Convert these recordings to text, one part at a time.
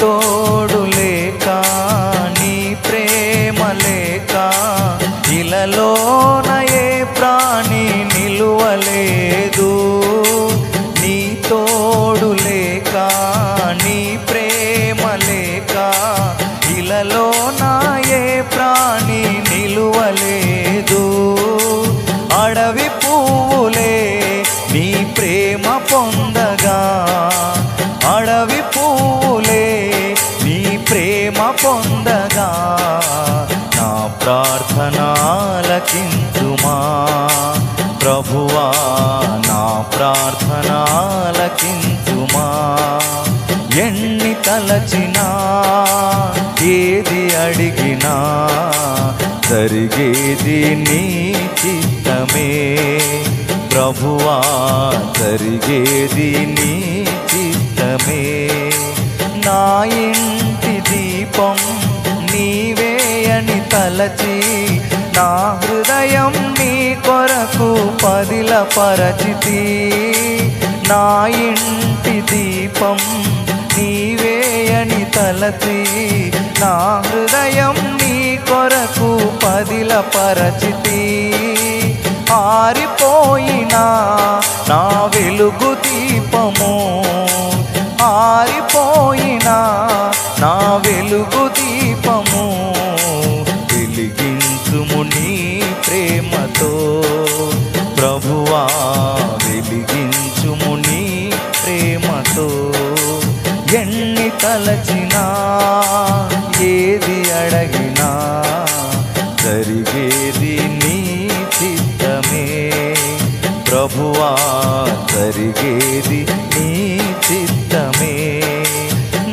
తోడు లేక నీ ప్రేమ లేక ఇలలోన ఏ ప్రాణి నిలువలేదు. నీ తోడు లేక నీ ప్రేమ లేక ఇలలోన ఏ ప్రాణి నిలువలేదు. అడవి ప్రేమ పొందగా నా ప్రార్థనాలకించుమా ప్రభువా నా ప్రార్థనాలకించుమా ఎన్ని తలచినా ఏది అడిగినా జరిగేది నీ చిత్తమే. ప్రభువా జరిగేది నీ చిత్తమే. నా ఇంటి దీపం నీవే అని తలచి నా హృదయం నీ కొరకు పదిల పరచితి. నా ఇంటి దీపం నీవే అని తలచి నా హృదయం నీ కొరకు పదిల పరచితి. ఆరిపోయినా నా వెలుగు దీపము ఆరిపో వెలుగు దీపము వెలిగించుము నీ ప్రేమతో. ప్రభువా వెలిగించుము నీ ప్రేమతో. ఎన్ని తలచినా ఏది అడగినా జరిగేది నీ చిత్తమే. ప్రభువా జరిగేది నీ చిత్తమే.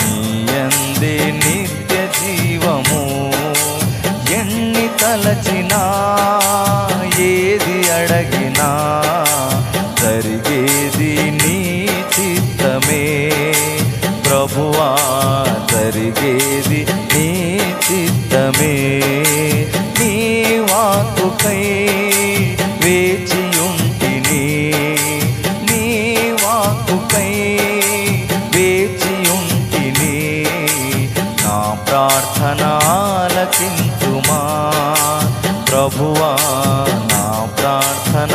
నీయందే నీ నిత్య జీవము ఎన్ని తలచినా ఏది అడగినా జరిగేది నీ చిత్తమే. ప్రభువా జరిగేది నీ చిత్తమే. నీ వాకుకై ప్రార్థనాలకింతుమా ప్రభువా నా ప్రార్థనాలకింతుమా